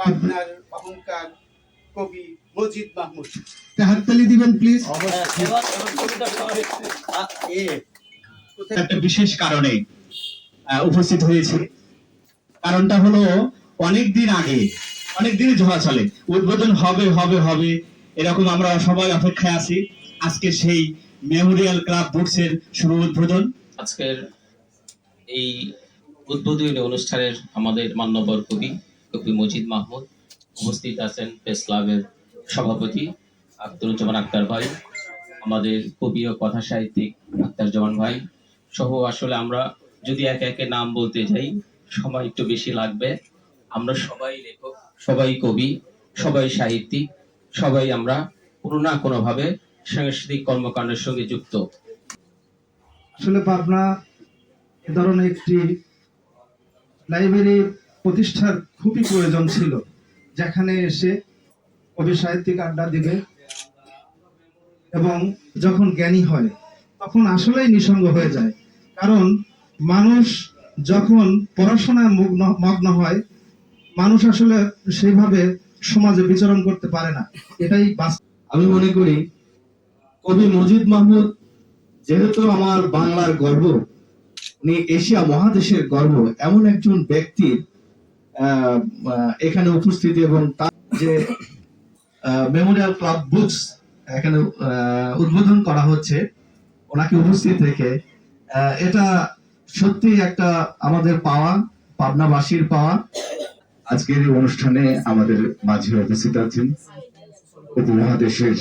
পাবনার অহংকার কবি মজিদ মাহমুদ। হাততালি দিবেন প্লিজ একটা বিশেষ কারণে আহ, উপস্থিত হয়েছে। কারণটা হলো অনেক দিন আগে অনেক দিনই ধরা চলে উদ্বোধন হবে হবে হবে এরকম আমরা সবাই অপেক্ষায় আছি। আজকে সেই মেমোরিয়াল ক্লাব বুকসের শুভ উদ্বোধন। আজকের এই উদ্বোধনী অনুষ্ঠানের আমাদের মান্যবর কবি কবি মজিদ মাহমুদ উপস্থিত আছেন প্রেস ক্লাবের সভাপতি আখতারুজ্জামান আক্তার ভাই, আমাদের কবি ও কথা সাহিত্যিক আক্তার জামান ভাই সহ আসলে আমরা যদি একে একে নাম বলতে যাই, সময় একটু বেশি লাগবে। আমরা সবাই লেখক, সবাই কবি, সবাই সাহিত্যিক, সবাই আমরা কোনো না কোনোভাবে সাংস্কৃতিক কর্মকাণ্ডের সঙ্গে যুক্ত। আসলে পাবনা এ ধরনের একটি লাইব্রেরি প্রতিষ্ঠার খুবই প্রয়োজন ছিল, যেখানে এসে কবি সাহিত্যিক আড্ডা দিবে এবং যখন জ্ঞানী হয়, তখন আসলেই নিঃসঙ্গ হয়ে যায়। কারণ মানুষ যখন পড়াশোনায় মগ্ন মগ্ন হয়, মানুষ আসলে সেইভাবে সমাজে বিচরণ করতে পারে না। এটাই আমি মনে করি, কবি মজিদ মাহমুদ, যেহেতু আমার বাংলার গর্ব, উনি এশিয়া মহাদেশের গর্ব, এমন একজন ব্যক্তির এখানে উপস্থিতি এবং তার যে মেমোরিয়াল ক্লাব বুকস এখানে উদ্বোধন করা হচ্ছে, ওনাকে উপস্থিত রেখে এটা সত্যি একটা আমাদের পাওয়া, পাবনাবাসীর পাওয়া। আজকের এই অনুষ্ঠানে আমাদের মাঝে উপস্থিত আছেন উপমহাদেশের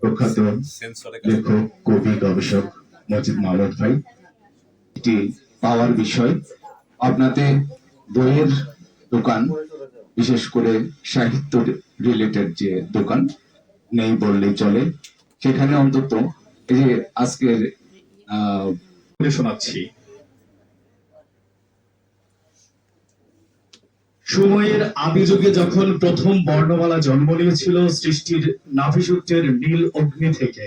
প্রখ্যাত লেখক, কবি, গবেষক মজিদ মাহমুদ ভাই। এটি পাওয়ার বিষয়। আপনাদের বইয়ের দোকান বিশেষ করে সাহিত্য রিলেটেড যে দোকান নেই বললেই চলে সেখানে অন্তত এই যে আজকের শোনাচ্ছি। সময়ের আদিযুগে যখন প্রথম বর্ণমালা জন্ম নিয়েছিল সৃষ্টির নাভিসূত্রের নীল অগ্নি থেকে।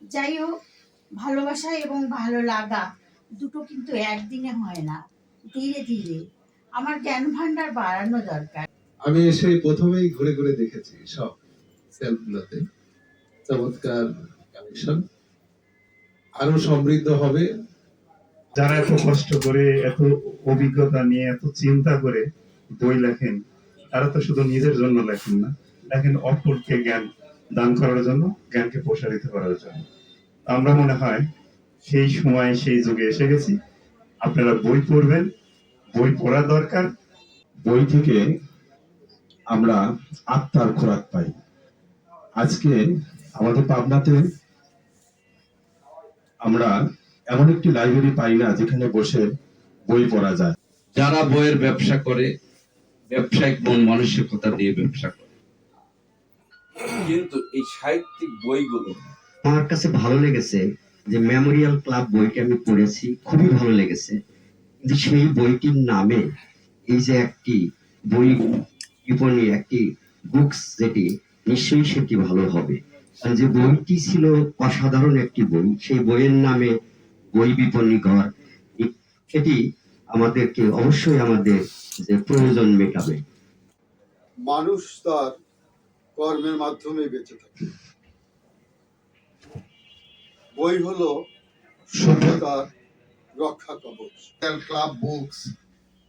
যাই হোক ভালোবাসা এবং ভালো লাগা দুটো কিন্তু একদিনে হয় না। ধীরে ধীরে আমার জ্ঞান ভান্ডার বাড়ানো দরকার। আমি সেই প্রথমেই ঘুরে ঘুরে দেখেছি সব সেলফগুলোতে চমৎকার কালেকশন আরও সমৃদ্ধ হবে। যারা এত কষ্ট করে এত অভিজ্ঞতা নিয়ে এত চিন্তা করে বই লেখেন তারা তো শুধু নিজের জন্য লেখেন না লেখেন অপরকে জ্ঞান দান করার জন্য জ্ঞানকে প্রসারিত করার জন্য। আমরা মনে হয় সেই সময় সেই যুগে এসে গেছি। আপনারা বই পড়বেন বই পড়া দরকার। বই থেকে আমরা আত্মার খোরাক পাই। আজকে আমাদের পাবনাতে আমরা এমন একটি লাইব্রেরি পাই না যেখানে বসে বই পড়া যায়। যারা বইয়ের ব্যবসা করে ব্যবসায়িক মন মানসিকতা দিয়ে ব্যবসা করে। কিন্তু এই সাহিত্যিক বইগুলো আমার কাছে ভালো লেগেছে যে মেমোরিয়াল ক্লাব বইটি আমি পড়েছি, খুবই ভালো লেগেছে। কিন্তু সেই বইটির নামে এই যে একটি বই বিপণী একটি বুকস যেটি, নিশ্চয়ই সেটি ভালো হবে। যে বইটি ছিল অসাধারণ একটি বই, সেই বইয়ের নামে বই বিপণী ঘর এটি আমাদেরকে অবশ্যই আমাদের যে প্রয়োজন মেটাবে। মানুষ তার কর্মের মাধ্যমে বেঁচে থাকে। বই হলো সভ্যতার রক্ষা কবচ। ক্লাব বুকস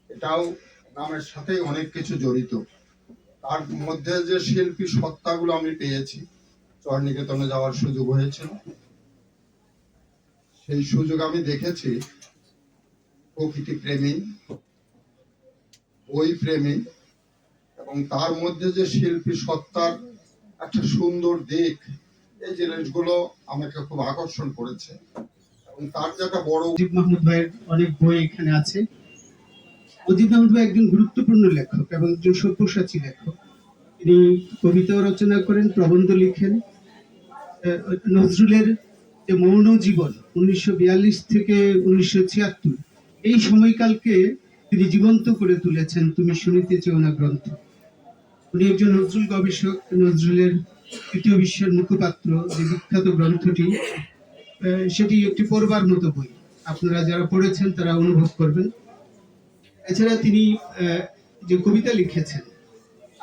এটাও নামের সাথে অনেক কিছু জড়িত। তার মধ্যে যে শিল্পী সত্তাগুলো আমি পেয়েছি চরনিকেতনে যাওয়ার সুযোগ হয়েছিল। সেই সুযোগ আমি দেখেছি, প্রকৃতি প্রেমী, বই প্রেমী, এবং তার মধ্যে যে শিল্পী সত্তার একটা সুন্দর দিক এই জিনিসগুলো আমাকে খুব আকর্ষণ করেছে। এবং তার যে বড় অজিত মাহমুদ ভাইয়ের অনেক বই এখানে আছে। অজিত মাহমুদ ভাই একজন গুরুত্বপূর্ণ লেখক এবং একজন সব্যসাচী লেখক। তিনি কবিতাও রচনা করেন, প্রবন্ধ লিখেন। নজরুলের যে মৌন জীবন উনিশশো বিয়াল্লিশ থেকে উনিশশো ছিয়াত্তর, এই সময়কালকে তিনি জীবন্ত করে তুলেছেন, তুমি শুনিতে চেও না গ্রন্থ। উনি একজন নজরুল গবেষক, নজরুলের তৃতীয় বিশ্বের মুখপাত্র যে বিখ্যাত গ্রন্থটি সেটি একটি পড়বার মতো বই। আপনারা যারা পড়েছেন, তারা অনুভব করবেন। এছাড়া তিনি যে কবিতা লিখেছেন,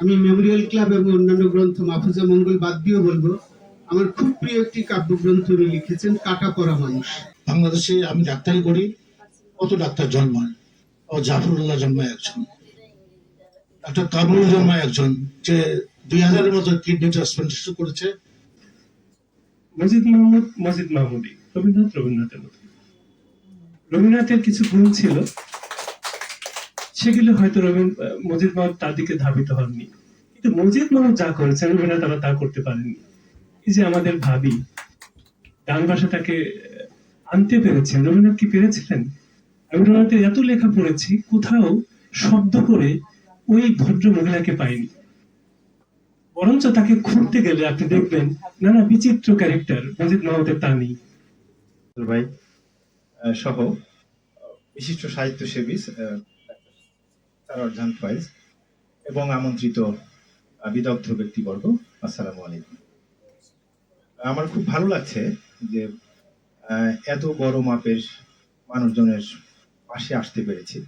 আমি মেমোরিয়াল ক্লাব এবং অন্যান্য গ্রন্থ মাহফুজা মঙ্গল বাদ দিয়েও বলব, আমার খুব প্রিয় একটি কাব্যগ্রন্থ উনি লিখেছেন, কাটা পড়া মানুষ। বাংলাদেশে আমি ডাক্তারি করি, কত ডাক্তার জন্মায়? ও জাফরুল্লাহ জন্মায় একজন। ডাক্তার কামরুল জন্মায় একজন, যে দুই হাজারের মতো কিডনি ট্রান্সপ্লান্টেশন করেছে। মাহমুদ মাহমুদি, রবীন্দ্রনাথ, রবীন্দ্রনাথের মতো। রবীন্দ্রনাথের কিছু গুণ ছিল। সেগুলো হয়তো রবীন্দ্র মাহমুদ তার দিকে ধাবিত হননি। কিন্তু মাহমুদ যা রবীন্দ্রনাথ তা করতে পারেননি। এই যে আমাদের ভাবি, ডান ভাষাটাকে আনতে পেরেছেন। রবীন্দ্রনাথ কি পেরেছিলেন? রবীন্দ্রনাথের এত লেখা পড়েছি, কোথাও শব্দ করে ওই ভদ্র মহিলাকে পাইনি। বরঞ্চ তাকে খুঁজতে গেলে আপনি দেখবেন নানা বিচিত্র ক্যারেক্টার মজিদ মাহমুদের তা নেই ভাই সহ বিশিষ্ট সাহিত্যসেবী জান ফয়েজ এবং আমন্ত্রিত বিদগ্ধ ব্যক্তিবর্গ আসসালামু আলাইকুম। আমার খুব ভালো লাগছে যে এত বড় মাপের মানুষজনের পাশে আসতে পেরেছি।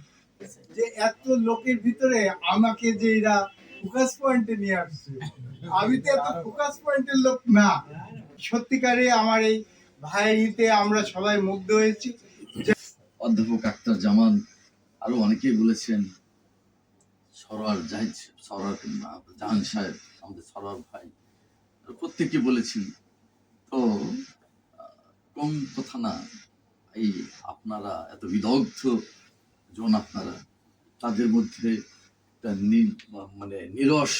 যে এত লোকের ভিতরে আমাকে যে এরা ফোকাস পয়েন্টে নিয়ে আসছে। আমি তো এত ফোকাস পয়েন্টের লোক না। সত্যিকারে আমার এই ভাইয়েরিতে আমরা সবাই মুগ্ধ হয়েছি। অধ্যাপক আক্তার জামান আরও অনেকেই বলেছেন, সরোয়ার জাহিদ সরোয়ার জাহান সাহেব, আমাদের সরোয়ার ভাই প্রত্যেকে বলেছেন, তো কম কথা না, এই আপনারা এত বিদগ্ধ জন আপনারা, তাদের মধ্যে মানে নিরস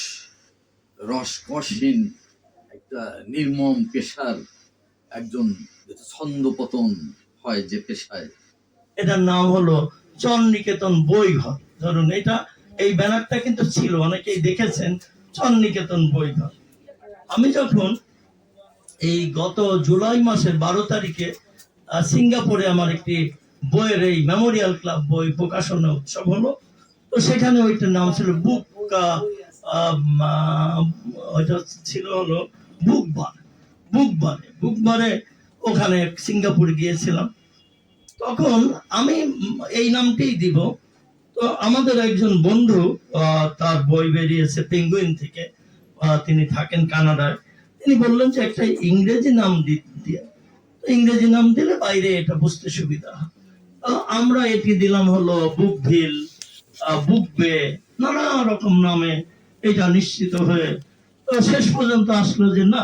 রস কষহীন একটা নির্মম পেশার একজন ছন্দ পতন হয় যে পেশায়। এটার নাম হলো চন নিকেতন বই ঘর ধরুন এটা, এই ব্যানারটা কিন্তু ছিল, অনেকেই দেখেছেন চন নিকেতন বই ঘর আমি যখন এই গত জুলাই মাসের বারো তারিখে সিঙ্গাপুরে আমার একটি বইয়ের এই মেমোরিয়াল ক্লাব বই প্রকাশনা উৎসব হলো তো সেখানে ওইটার নাম ছিল বুক ওইটা ছিল হলো বুকবার বুকবারে বুকবারে ওখানে সিঙ্গাপুর গিয়েছিলাম। তখন আমি এই নামটাই দিব। তো আমাদের একজন বন্ধু তার বই বেরিয়েছে পেঙ্গুইন থেকে তিনি থাকেন কানাডায়। তিনি বললেন যে একটা ইংরেজি নাম দিয়ে ইংরেজি নাম দিলে বাইরে এটা বুঝতে সুবিধা আমরা এটি দিলাম হলো বুকভিল। বুকবে নানা রকম নামে এটা নিশ্চিত হয়ে শেষ পর্যন্ত আসলো যে না,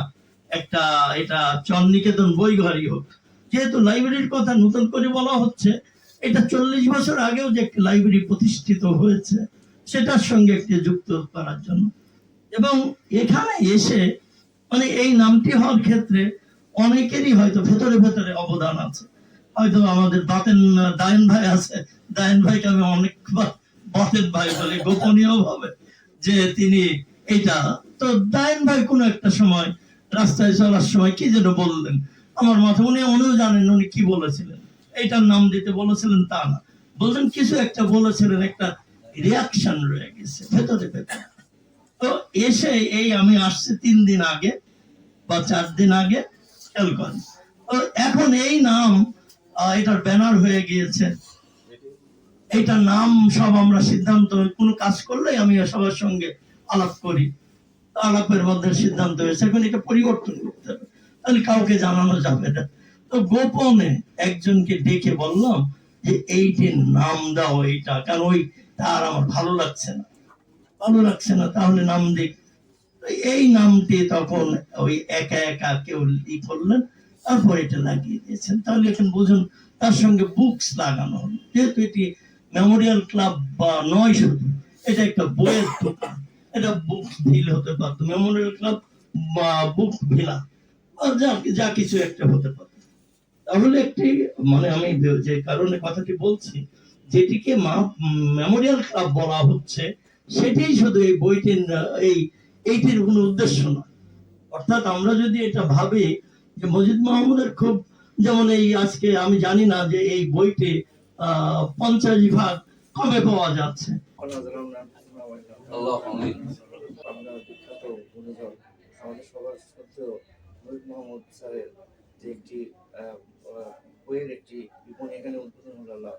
একটা এটা চন্নিকেতন বই ঘরই হোক। যেহেতু লাইব্রেরির কথা নতুন করে বলা হচ্ছে, এটা চল্লিশ বছর আগেও যে একটি লাইব্রেরি প্রতিষ্ঠিত হয়েছে, সেটার সঙ্গে একটি যুক্ত করার জন্য। এবং এখানে এসে মানে এই নামটি হওয়ার ক্ষেত্রে অনেকেরই হয়তো ভেতরে ভেতরে অবদান আছে। হয়তো আমাদের বাতেন দায়ন ভাই আছে, দায়ন ভাইকে আমি অনেকবার বাতেন ভাই বলে গোপনীয় ভাবে যে তিনি এটা। তো দায়ন ভাই কোনো একটা সময় রাস্তায় চলার সময় কি যেন বললেন? আমার মাথা উনি উনিও জানেন উনি কি বলেছিলেন। এইটার নাম দিতে বলেছিলেন তা না। বলছেন, কিছু একটা বলেছিলেন, একটা রিয়াকশন রয়ে গেছে, ভেতরে ভেতরে। তো এসে এই আমি আসছি তিন দিন আগে বা চার দিন আগে খেয়াল এখন এই নাম এটার ব্যানার হয়ে গিয়েছে। এইটার নাম সব আমরা সিদ্ধান্ত কোনো কাজ করলেই আমি সবার সঙ্গে আলাপ করি। আলাপের মধ্যে সিদ্ধান্ত হয়েছে। এখন এটা পরিবর্তন করতে হবে। তাহলে কাউকে জানানো যাবে না। তো গোপনে একজনকে ডেকে বললাম যে এইটির নাম দাও এইটা। কারণ ওই তার আমার ভালো লাগছে না। ভালো লাগছে না, তাহলে নাম দিক। এই নামটি তখন ওই একা একা কেউ ই করলেন। তারপর এটা লাগিয়ে দিয়েছেন। তাহলে এখন বুঝুন, তার সঙ্গে বুকস লাগানো হলো। যেহেতু এটি মেমোরিয়াল ক্লাব বা নয় শুধু, এটা একটা বইয়ের দোকান। এটা বুক ভিল হতে পারতো। মেমোরিয়াল ক্লাব বা বুক ভিলা যা যা কিছু একটা হতে পারতো। তাহলে একটি মানে আমি যে কারণে কথাটি বলছি, যেটিকে মা মেমোরিয়াল ক্লাব বলা হচ্ছে, সেটাই শুধু এই বইটির, এই, এইটির কোনো উদ্দেশ্য নয় অর্থাৎ আমরা যদি এটা ভাবি যে মজিদ মাহমুদের খুব, যেমন এই আজকে আমি জানি না যে এই বইটি পঞ্চাশ ভাগ কবে পাওয়া যাচ্ছে? যে একটি বইয়ের একটি বিপণী এখানে উদ্বোধন আল্লাহ।